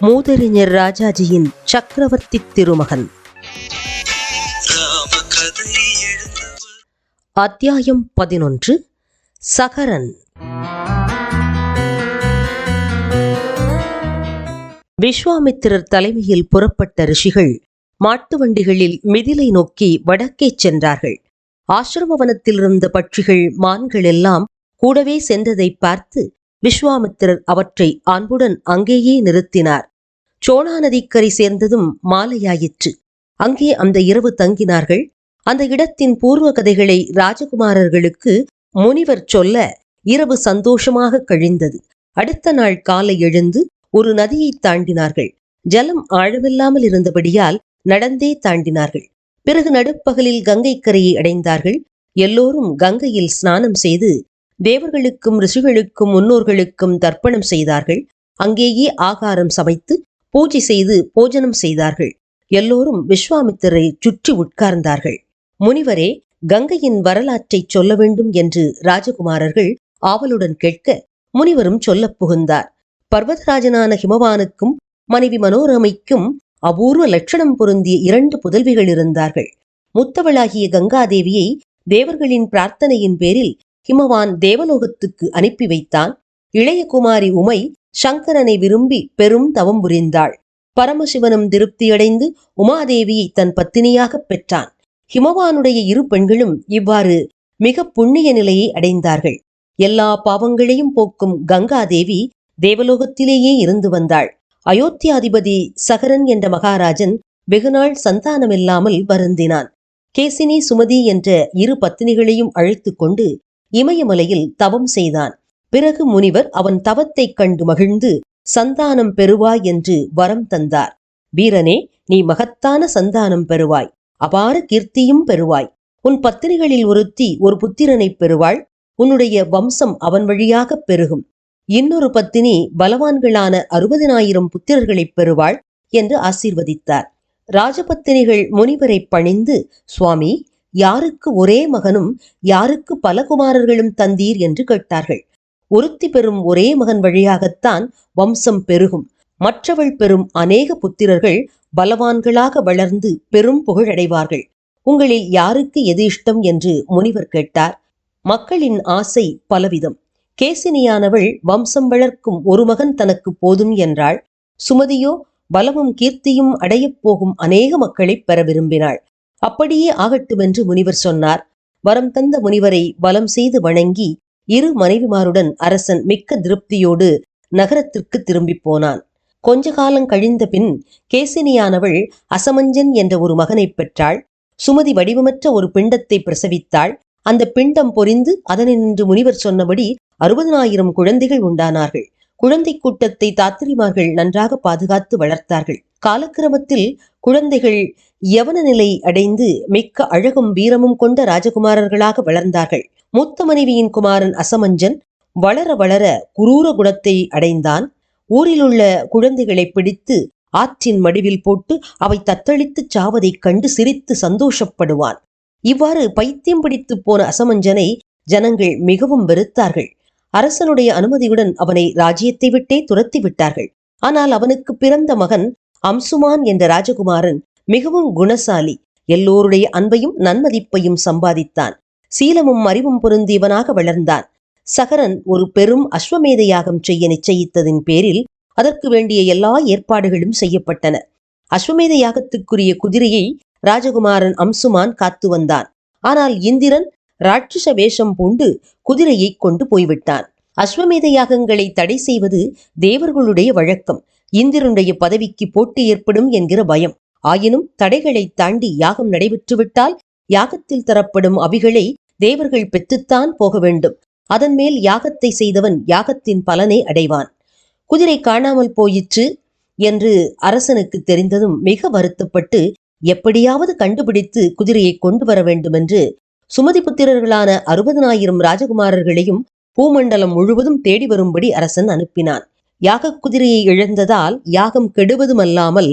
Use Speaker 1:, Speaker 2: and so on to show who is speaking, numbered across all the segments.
Speaker 1: மூதறிஞர் ராஜாஜியின் சக்கரவர்த்தி திருமகன். அத்தியாயம் பதினொன்று சகரன். விஸ்வாமித்திரர் தலைமையில் புறப்பட்ட ரிஷிகள் மாட்டு வண்டிகளில் மிதிலை நோக்கி வடக்கே சென்றார்கள். ஆசிரமவனத்தில் இருந்த பட்சிகள் மான்கள் எல்லாம் கூடவே சென்றதை பார்த்து விஸ்வாமித்திரர் அவற்றை அன்புடன் அங்கேயே நிறுத்தினார். சோழா நதிக்கரை சேர்ந்ததும் மாலையாயிற்று. அங்கே அந்த இரவு தங்கினார்கள். அந்த இடத்தின் பூர்வ கதைகளை ராஜகுமாரர்களுக்கு முனிவர் சொல்ல இரவு சந்தோஷமாக கழிந்தது. அடுத்த நாள் காலை எழுந்து ஒரு நதியை தாண்டினார்கள். ஜலம் ஆழமில்லாமல் இருந்தபடியால் நடந்தே தாண்டினார்கள். பிறகு நடுப்பகலில் கங்கை கரையை அடைந்தார்கள். எல்லோரும் கங்கையில் ஸ்நானம் செய்து தேவர்களுக்கும் ரிஷிகளுக்கும் முன்னோர்களுக்கும் தர்ப்பணம் செய்தார்கள். அங்கேயே ஆகாரம் சமைத்து பூஜை செய்து போஜனம் செய்தார்கள். எல்லோரும் விஸ்வாமித்தரை சுற்றி உட்கார்ந்தார்கள். முனிவரே கங்கையின் வரலாற்றை சொல்ல வேண்டும் என்று ராஜகுமாரர்கள் ஆவலுடன் கேட்க முனிவரும் சொல்லப் புகுந்தார். பர்வதராஜனான ஹிமவானுக்கும் மனைவி மனோரமைக்கும் அபூர்வ லட்சணம் பொருந்திய இரண்டு புதல்விகள் இருந்தார்கள். முத்தவளாகிய கங்காதேவியை தேவர்களின் பிரார்த்தனையின் பேரில் ஹிமவான் தேவலோகத்துக்கு அனுப்பி வைத்தான். இளைய குமாரி உமை சங்கரனை விரும்பி பெரும் தவம் புரிந்தாள். பரமசிவனும் திருப்தியடைந்து உமாதேவியை தன் பத்தினியாகப் பெற்றான். ஹிமவானுடைய இரு பெண்களும் இவ்வாறு மிக புண்ணிய நிலையை அடைந்தார்கள். எல்லா பாவங்களையும் போக்கும் கங்காதேவி தேவலோகத்திலேயே இருந்து வந்தாள். அயோத்தியாதிபதி சகரன் என்ற மகாராஜன் வெகுநாள் சந்தானமில்லாமல் வருந்தினான். கேசினி சுமதி என்ற இரு பத்தினிகளையும் அழைத்துக் கொண்டு இமயமலையில் தவம் செய்தான். பிறகு முனிவர் அவன் தவத்தைக் கண்டு மகிழ்ந்து சந்தானம் பெறுவாய் என்று வரம் தந்தார். வீரனே நீ மகத்தான சந்தானம் பெறுவாய். அபார கீர்த்தியும் பெறுவாய். உன் பத்தினிகளில் ஒருத்தி ஒரு புத்திரனைப் பெறுவாள். உன்னுடைய வம்சம் அவன் வழியாகப் பெருகும். இன்னொரு பத்தினி பலவான்களான அறுபதினாயிரம் புத்திரர்களைப் பெறுவாள் என்று ஆசீர்வதித்தார். ராஜபத்தினிகள் முனிவரை பணிந்து சுவாமி யாருக்கு ஒரே மகனும் யாருக்கு பல குமாரர்களும் தந்தீர் என்று கேட்டார்கள். ஒருத்தி பெறும் ஒரே மகன் வழியாகத்தான் வம்சம் பெருகும். மற்றவள் பெறும் அநேக புத்திரர்கள் பலவான்களாக வளர்ந்து பெரும் புகழடைவார்கள். உங்களில் யாருக்கு எது இஷ்டம் என்று முனிவர் கேட்டார். மக்களின் ஆசை பலவிதம். கேசினியானவள் வம்சம் வளர்க்கும் ஒரு மகன் தனக்கு போதும் என்றாள். சுமதியோ பலமும் கீர்த்தியும் அடையப் போகும் அநேக மக்களைப் பெற விரும்பினாள். அப்படியே ஆகட்டும் என்று முனிவர் சொன்னார். வரம் தந்த முனிவரை பலம் செய்து வணங்கி இரு மனைவிமாருடன் அரசன் மிக்க திருப்தியோடு நகரத்திற்கு திரும்பி போனான். கொஞ்ச காலம் கழிந்த பின் கேசினியானவள் அசமஞ்சன் என்ற ஒரு மகனை பெற்றாள். சுமதி வடிவமற்ற ஒரு பிண்டத்தை பிரசவித்தாள். அந்த பிண்டம் பொரிந்து அதனின்று முனிவர் சொன்னபடி அறுபதனாயிரம் குழந்தைகள் உண்டானார்கள். குழந்தை கூட்டத்தை தாத்திரிமார்கள் நன்றாக பாதுகாத்து வளர்த்தார்கள். காலக்கிரமத்தில் குழந்தைகள் யவன நிலை அடைந்து மிக்க அழகும் வீரமும் கொண்ட ராஜகுமாரர்களாக வளர்ந்தார்கள். மூத்த மனைவியின் குமாரன் அசமஞ்சன் வளர வளர குரூர குணத்தை அடைந்தான். ஊரிலுள்ள குழந்தைகளை பிடித்து ஆற்றின் மடிவில் போட்டு அவை தத்தளித்துச் சாவதைக் கண்டு சிரித்து சந்தோஷப்படுவான். இவ்வாறு பைத்தியம் பிடித்து போன அசமஞ்சனை ஜனங்கள் மிகவும் வெறுத்தார்கள். அரசனுடைய அனுமதியுடன் அவனை ராஜ்யத்தை விட்டே துரத்தி விட்டார்கள். ஆனால் அவனுக்கு பிறந்த மகன் அம்சுமான் என்ற ராஜகுமாரன் மிகவும் குணசாலி. எல்லோருடைய அன்பையும் நன்மதிப்பையும் சம்பாதித்தான். சீலமும் அறிவும் பொருந்தியவனாக வளர்ந்தான். சகரன் ஒரு பெரும் அஸ்வமேத யாகம் செய்ய நிச்சயித்ததின் பேரில் அதற்கு வேண்டிய எல்லா ஏற்பாடுகளும் செய்யப்பட்டன. அஸ்வமேத யாகத்துக்குரிய குதிரையை ராஜகுமாரன் அம்சுமான் காத்து வந்தான். ஆனால் இந்திரன் ராட்சச வேஷம் பூண்டு குதிரையை கொண்டு போய்விட்டான். அஸ்வமேத யாகங்களை தடை செய்வது தேவர்களுடைய வழக்கம். இந்திரனுடைய பதவிக்கு போட்டி ஏற்படும் என்கிற பயம். ஆயினும் தடைகளை தாண்டி யாகம் நடைபெற்றுவிட்டால் யாகத்தில் தரப்படும் அபிகளை தேவர்கள் பெற்றுத்தான் போக வேண்டும். அதன் மேல் யாகத்தை செய்தவன் யாகத்தின் பலனை அடைவான். குதிரை காணாமல் போயிற்று என்று அரசனுக்கு தெரிந்ததும் மிக வருத்தப்பட்டு எப்படியாவது கண்டுபிடித்து குதிரையை கொண்டு வர வேண்டும் என்று சுமதிபுத்திரர்களான அறுபதனாயிரம் ராஜகுமாரர்களையும் பூமண்டலம் முழுவதும் தேடி வரும்படி அரசன் அனுப்பினான். யாக குதிரையை இழந்ததால் யாகம் கெடுவதுமல்லாமல்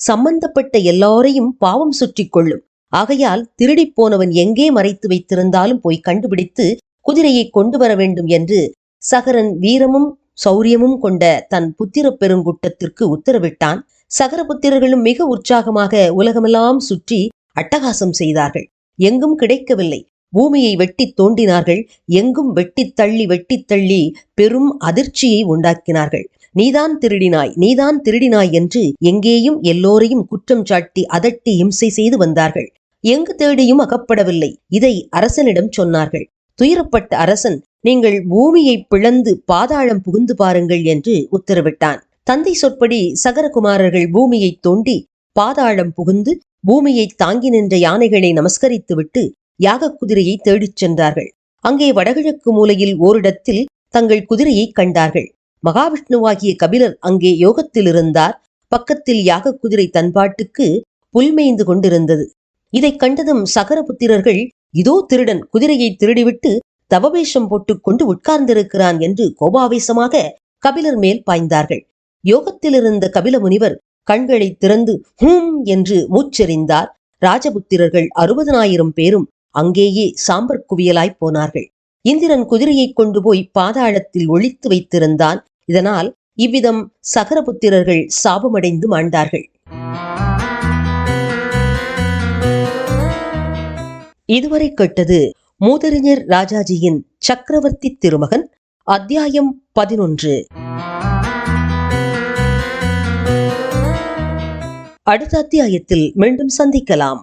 Speaker 1: சம்பந்தப்பட்ட எல்லாரையும் பாவம் சுற்றிக் கொள்ளும். ஆகையால் திருடிப் போனவன் எங்கே மறைத்து வைத்திருந்தாலும் போய் கண்டுபிடித்து குதிரையை கொண்டு வர வேண்டும் என்று சகரன் வீரமும் சௌரியமும் கொண்ட தன் புத்திரப் பெருங்கூட்டத்திற்கு உத்தரவிட்டான். சகரபுத்திரர்களும் மிக உற்சாகமாக உலகமெல்லாம் சுற்றி அட்டகாசம் செய்தார்கள். எங்கும் கிடைக்கவில்லை. பூமியை வெட்டித் தோண்டினார்கள். எங்கும் வெட்டித் தள்ளி வெட்டித் தள்ளி பெரும் அதிர்ச்சியை உண்டாக்கினார்கள். நீதான் திருடினாய் நீதான் திருடினாய் என்று எங்கேயும் எல்லோரையும் குற்றம் சாட்டி அதட்டி இம்சை செய்து வந்தார்கள். எங்கு தேடியும் அகப்படவில்லை இதை அரசனிடம் சொன்னார்கள். துயரப்பட்ட அரசன் நீங்கள் பூமியை பிளந்து பாதாளம் புகுந்து பாருங்கள் என்று உத்தரவிட்டான். தந்தை சொற்படி சகரகுமாரர்கள் பூமியை தோண்டி பாதாளம் புகுந்து பூமியை தாங்கி நின்ற யானைகளை நமஸ்கரித்துவிட்டு யாகக் குதிரையை தேடிச் சென்றார்கள். அங்கே வடகிழக்கு மூலையில் ஓரிடத்தில் தங்கள் குதிரையை கண்டார்கள். மகாவிஷ்ணுவாகிய கபிலர் அங்கே யோகத்தில் இருந்தார் பக்கத்தில் யாகக் குதிரை தன்பாட்டுக்கு புல்மேய்ந்து கொண்டிருந்தது. இதைக் கண்டதும் சகரபுத்திரர்கள் இதோ திருடன் குதிரையை திருடிவிட்டு தவவேஷம் போட்டுக்கொண்டு உட்கார்ந்திருக்கிறான் என்று கோபாவேசமாக கபிலர் மேல் பாய்ந்தார்கள். யோகத்திலிருந்த கபில முனிவர் கண்களை திறந்து ஹூம் என்று மூச்செறிந்தார். ராஜபுத்திரர்கள் அறுபதனாயிரம் பேரும் அங்கேயே சாம்பர் குவியலாய் போனார்கள். இந்திரன் குதிரையை கொண்டு போய் பாதாளத்தில் ஒழித்து வைத்திருந்தான். இதனால் இவ்விதம் சகரபுத்திரர்கள் சாபமடைந்து மாண்டார்கள். இதுவரை கேட்டது மூதறிஞர் ராஜாஜியின் சக்கரவர்த்தி திருமகன் அத்தியாயம் பதினொன்று. அடுத்த அத்தியாயத்தில் மீண்டும் சந்திக்கலாம்.